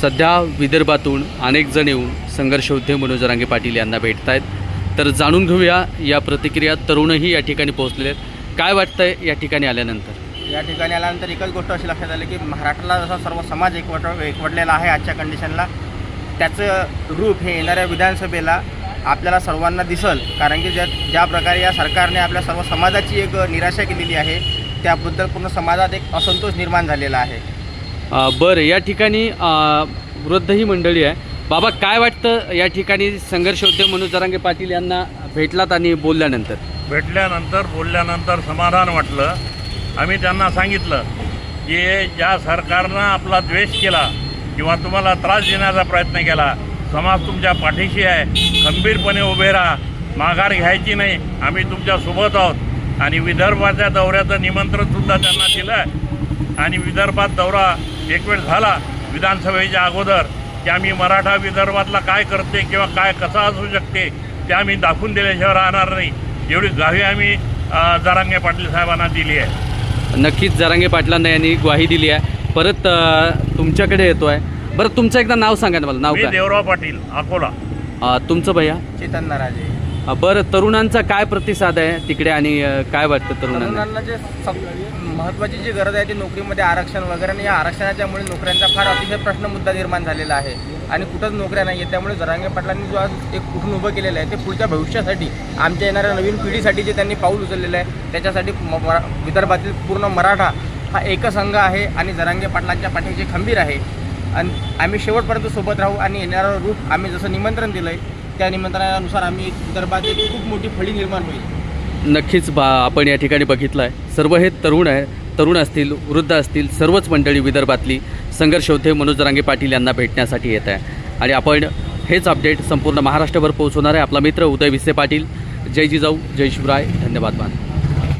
सध्या विदर्भातून अनेक जण येऊन संघर्ष उद्योग मनोज जरांगे पाटील यांना भेटत आहेत तर जाणून घेऊया या प्रतिक्रिया तरुणही या ठिकाणी पोहोचलेले आहेत. काय वाटतंय या ठिकाणी आल्यानंतर? या ठिकाणी आल्यानंतर एकच गोष्ट अशी लक्षात आली की महाराष्ट्राला जसा सर्व समाज एकवट एकवटलेला आहे आजच्या कंडिशनला त्याचं रूप हे येणाऱ्या विधानसभेला आपल्याला सर्वांना दिसल. कारण की ज्या ज्या प्रकारे या सरकारने आपल्या सर्व समाजाची एक निराशा केलेली आहे त्याबद्दल पूर्ण समाजात एक असंतोष निर्माण झालेला आहे. बरं या ठिकाणी वृद्ध ही मंडळी आहे. बाबा काय वाटतं या ठिकाणी संघर्ष उद्योग मनोज जरांगे पाटील यांना भेटलात आणि बोलल्यानंतर? भेटल्यानंतर बोलल्यानंतर समाधान वाटलं. आम्ही त्यांना सांगितलं की ज्या सरकारनं आपला द्वेष केला किंवा तुम्हाला त्रास देण्याचा प्रयत्न केला समाज तुमच्या पाठीशी आहे खंबीरपणे उभे राहा माघार घ्यायची नाही आम्ही तुमच्यासोबत आहोत. आणि विदर्भाच्या दौऱ्याचं निमंत्रणसुद्धा त्यांना दिलं आहे आणि विदर्भात दौरा एक वेळ झाला विधानसभेच्या अगोदर की आम्ही मराठा विदर्भातला काय करते किंवा काय कसा असू शकते ते आम्ही दाखवून दिल्याशिवाय राहणार नाही. एवढी गावी आम्ही जरांगे पाटील साहेबांना दिली आहे. नक्कीच जरांगे पाटलांना यांनी ग्वाही दिली आहे. परत तुमच्याकडे येतो आहे बरं तुमचं एकदा नाव सांगा ना मला. नाव देवराव पाटील अकोला. अ, तुमचं भैया? चेतन नाराजे. अ, बरं तरुणांचा काय प्रतिसाद आहे तिकडे आणि काय वाटतं तरुणांना? तरुणांना जे सब महत्त्वाची जी गरज आहे ती नोकरीमध्ये आरक्षण वगैरे आणि या आरक्षणाच्यामुळे नोकऱ्यांचा फार अतिशय प्रश्न मुद्दा निर्माण झालेला आहे. आणि कुठंच नोकऱ्या नाही आहेत त्यामुळे जरांगे पाटलांनी जो आज एक कुठून उभं केलेलं आहे ते पुढच्या भविष्यासाठी आमच्या येणाऱ्या नवीन पिढीसाठी जे त्यांनी पाऊल उचललेलं आहे त्याच्यासाठी म- मरा- विदर्भातील पूर्ण मराठा हा एकसंघ आहे आणि जरांगे पाटलांच्या पाठीचे खंबीर आहे. आणि आम्ही शेवटपर्यंत सोबत राहू आणि येणारा रूप आम्ही जसं निमंत्रण दिलं आहे त्या निमंत्रणानुसार आम्ही एक विदर्भात एक खूप मोठी फळी निर्माण होईल. नक्कीच बा आपण या ठिकाणी बघितलं आहे सर्व हे तरुण आहे तरुण असतील वृद्ध असतील सर्वच मंडळी विदर्भातली संघर्ष होते मनोज रांगे पाटील यांना भेटण्यासाठी येत आहे. आणि आपण हेच अपडेट संपूर्ण महाराष्ट्रभर पोहोचवणार आहे. आपला मित्र उदय विसे पाटील. जय जिजाऊ जय शिवराय. धन्यवाद मान